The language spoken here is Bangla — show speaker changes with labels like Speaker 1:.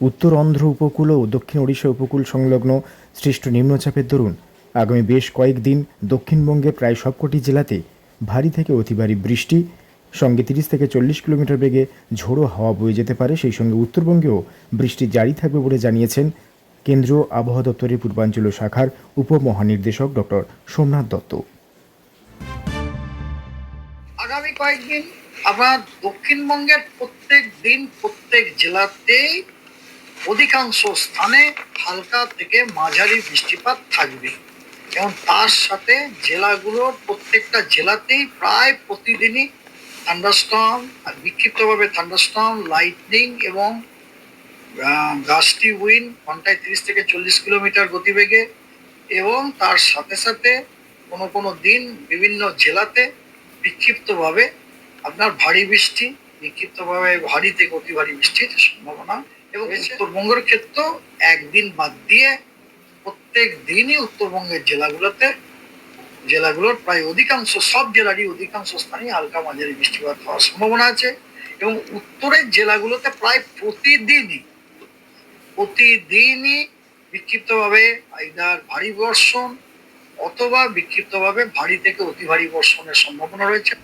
Speaker 1: উত্তর অন্ধ্র উপকূল ও দক্ষিণ ওড়িশা উপকূল সংলগ্ন সৃষ্ট নিম্নচাপের দরুন। আগামী বেশ কয়েকদিন দক্ষিণবঙ্গের প্রায় সবকটি জেলাতে ভারী থেকে অতি ভারী বৃষ্টি, সঙ্গে তিরিশ থেকে চল্লিশ কিলোমিটার বেগে ঝোড়ো হাওয়া বয়ে যেতে পারে। সেই সঙ্গে উত্তরবঙ্গেও বৃষ্টি জারি থাকবে বলে জানিয়েছেন কেন্দ্রীয় আবহাওয়া দপ্তরের পূর্বাঞ্চলীয় শাখার উপমহানির্দেশক ডক্টর সোমনাথ দত্ত।
Speaker 2: আগামী কয়েকদিন আপনার দক্ষিণবঙ্গের প্রত্যেক দিন প্রত্যেক জেলাতেই অধিকাংশ স্থানে হালকা থেকে মাঝারি বৃষ্টিপাত থাকবে। এবং তার সাথে জেলাগুলোর প্রত্যেকটা জেলাতেই প্রায় প্রতিদিনই থান্ডারস্টর্ম আর বিক্ষিপ্তভাবে থান্ডারস্টর্ম লাইটনিং এবং গাছটি উইন ঘন্টায় তিরিশ থেকে চল্লিশ কিলোমিটার গতিবেগে এবং তার সাথে সাথে কোনো কোনো দিন বিভিন্ন জেলাতে বিক্ষিপ্তভাবে আপনার ভারী বৃষ্টি বিক্ষিপ্তভাবে ভারী থেকে অতি ভারী বৃষ্টির সম্ভাবনা। এবং উত্তরবঙ্গের ক্ষেত্রে একদিন বাদ দিয়ে প্রত্যেক দিনই উত্তরবঙ্গের জেলাগুলোতে জেলাগুলোর প্রায় অধিকাংশ সব জেলারই অধিকাংশ স্থানে হালকা মাঝারি বৃষ্টিপাত হওয়ার সম্ভাবনা আছে। এবং উত্তরের জেলাগুলোতে প্রায় প্রতিদিনই প্রতিদিনই বিক্ষিপ্তভাবে আইদার ভারী বর্ষণ অথবা বিক্ষিপ্তভাবে ভারী থেকে অতি ভারী বর্ষণের সম্ভাবনা রয়েছে।